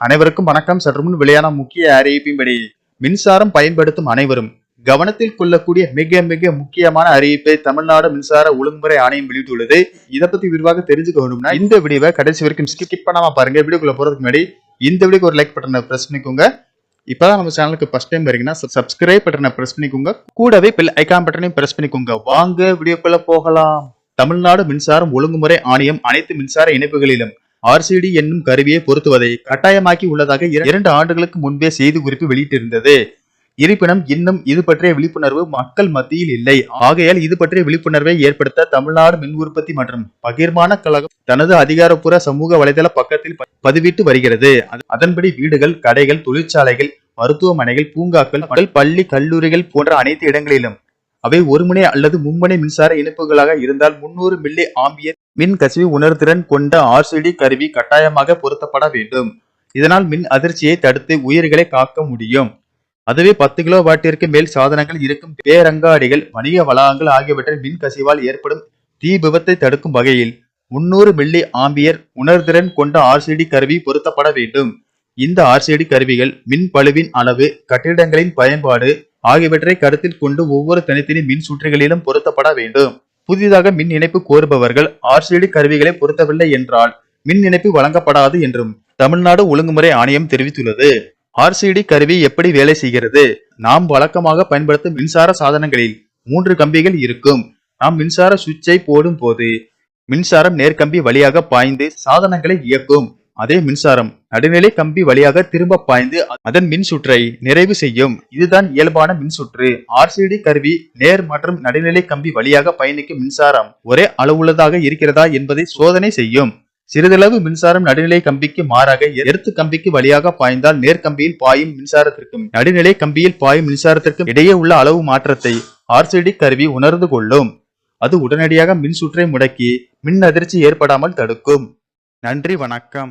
அனைவருக்கும் வணக்கம். சற்று முன் வெளியான முக்கிய அறிவிப்பின்படி மின்சாரம் பயன்படுத்தும் அனைவரும் கவனத்தில் கொள்ளக்கூடிய மிக மிக முக்கியமான அறிவிப்பை தமிழ்நாடு மின்சார ஒழுங்குமுறை ஆணையம் வெளியிட்டுள்ளது. இதை பத்தி விரிவாக தெரிஞ்சுக்கணும்னா இந்த வீடியோவை கடைசி வரைக்கும் ஸ்கிப் பண்ணாம பாருங்க. வீடியோக்குள்ள போறதுக்கு முன்னாடி இந்த வீடியோக்கு ஒரு லைக் பட்டனை பிரஸ் பண்ணிக்கோங்க. இப்பதான் நம்ம சேனலுக்கு ஃபர்ஸ்ட் டைம் வரீங்கன்னா சப்ஸ்கிரைப் பட்டனை பிரஸ் பண்ணிக்கோங்க. கூடவே பில் ஐகான் பட்டனையும் பிரஸ் பண்ணிக்கோங்க. வாங்க வீடியோக்குள்ள போகலாம். தமிழ்நாடு மின்சாரம் ஒழுங்குமுறை ஆணையம் அனைத்து மின்சார இணைப்புகளிலும் ஆர்சிடி என்னும் கருவியை பொருத்துவதை கட்டாயமாக்கி உள்ளதாக இரண்டு ஆண்டுகளுக்கு முன்பே செய்தி குறிப்பு வெளியிட்டிருந்தது. இருப்பினும் இன்னும் இது பற்றிய விழிப்புணர்வு மக்கள் மத்தியில் இல்லை. ஆகையால் இது பற்றிய விழிப்புணர்வை ஏற்படுத்த தமிழ்நாடு மின் உற்பத்தி மற்றும் பகிர்மான கழகம் தனது அதிகாரப்பூர்வ சமூக வலைதள பக்கத்தில் பதிவிட்டு வருகிறது. அதன்படி வீடுகள் கடைகள் தொழிற்சாலைகள் மருத்துவமனைகள் பூங்காக்கள் மக்கள் பள்ளி கல்லூரிகள் போன்ற அனைத்து இடங்களிலும் அவை ஒருமுனை அல்லது மும்முனை மின்சார இணைப்புகளாக இருந்தால் முன்னூறு மில்லி ஆம்பியர் மின் கசிவு உணர்திறன் கொண்ட ஆர்சிடி கருவி கட்டாயமாக பொருத்தப்பட வேண்டும். இதனால் மின் அதிர்ச்சியை தடுத்து உயிர்களை காக்க முடியும். அதுவே பத்து கிலோ வாட்டிற்கு மேல் சாதனங்கள் இருக்கும் பேரங்காடிகள் வணிக வளாகங்கள் ஆகியவற்றில் மின் கசிவால் ஏற்படும் தீ விபத்தை தடுக்கும் வகையில் முன்னூறு மில்லி ஆம்பியர் உணர்திறன் கொண்ட ஆர்சிடி கருவி பொருத்தப்பட வேண்டும். இந்த ஆர்சிடி கருவிகள் மின் பளுவின் அளவு கட்டிடங்களின் பயன்பாடு ஆகியவற்றை கருத்தில் கொண்டு ஒவ்வொரு தனித்தனி மின் சுற்றுகளிலும் பொருத்தப்பட வேண்டும். புதிதாக மின் இணைப்பு கோருபவர்கள் ஆர்சிடி கருவிகளை பொருத்தவில்லை என்றால் மின் இணைப்பு வழங்கப்படாது என்றும் தமிழ்நாடு ஒழுங்குமுறை ஆணையம் தெரிவித்துள்ளது. ஆர்சிடி கருவி எப்படி வேலை செய்கிறது? நாம் வழக்கமாக பயன்படுத்தும் மின்சார சாதனங்களில் மூன்று கம்பிகள் இருக்கும். நாம் மின்சார சுவிட்சை போடும் போது மின்சாரம் நேர்கம்பி வழியாக பாய்ந்து சாதனங்களை இயக்கும். அதே மின்சாரம் நடுநிலை கம்பி வழியாக திரும்ப பாய்ந்து அதன் மின் சுற்றை நிறைவு செய்யும். இதுதான் இயல்பான மின் சுற்று. ஆர்சிடி கருவி நேர் மற்றும் நடுநிலை கம்பி வழியாக பயணிக்கும் மின்சாரம். ஒரே அளவுள்ளதாக இருக்கிறதா என்பதை சோதனை செய்யும். சிறிதளவு மின்சாரம் நடுநிலை கம்பிக்கு மாறாக எர்த்து கம்பிக்கு வழியாக பாய்ந்தால் நேர்கம்பியில் பாயும் மின்சாரத்திற்கும் நடுநிலை கம்பியில் பாயும் மின்சாரத்திற்கும் இடையே உள்ள அளவு மாற்றத்தை ஆர்சிடி கருவி உணர்ந்து கொள்ளும். அது உடனடியாக மின் சுற்றை முடக்கி மின் அதிர்ச்சி ஏற்படாமல் தடுக்கும். நன்றி வணக்கம்.